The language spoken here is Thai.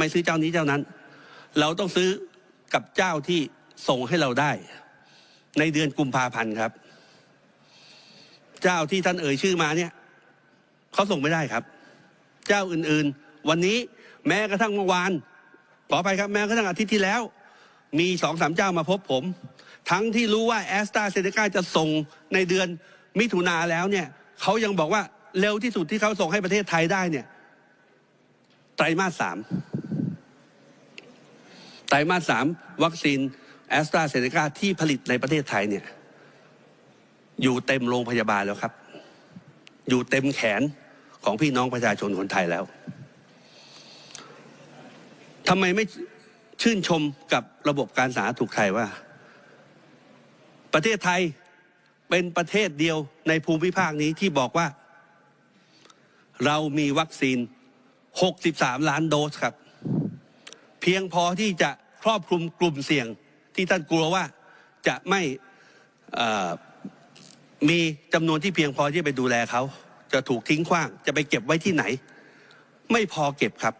ไม่ซื้อเจ้านี้เจ้านั้น เราต้องซื้อกับเจ้าที่ส่งให้เราได้ ในเดือนกุมภาพันธ์ครับ เจ้าที่ท่านเอ่ยชื่อมาเนี่ยเขาส่งไม่ได้ครับ เจ้าอื่นๆ วันนี้แม้กระทั่งเมื่อวานขอไปครับแม้กระทั่งอาทิตย์ที่แล้ว มีสองสามเจ้ามาพบผม ทั้งที่รู้ว่าแอสตราเซเนกาจะส่งในเดือนมิถุนาแล้วเนี่ยเขายังบอกว่าเร็วที่สุดที่เขาส่งให้ประเทศไทยได้เนี่ยไตรมาสสาม ไตรมาสสามวัคซีนแอสตราเซเนกาที่ผลิตในประเทศไทยเนี่ยอยู่เต็มโรงพยาบาลแล้วครับ อยู่เต็มแขนของพี่น้องประชาชนคนไทยแล้วทำไมไม่ชื่นชมกับระบบการสาธารณสุขไทยว่า ประเทศไทยเป็นประเทศเดียวในภูมิภาคนี้ที่บอกว่า เรามีวัคซีน 63 ล้านโดสครับ เพียงพอที่จะครอบคลุมกลุ่มเสี่ยงที่ท่านกลัวว่าจะไม่มีจำนวนที่เพียงพอที่จะไปดูแลเขาจะถูกทิ้งขว้าง จะไปเก็บไว้ที่ไหน ไม่พอเก็บครับ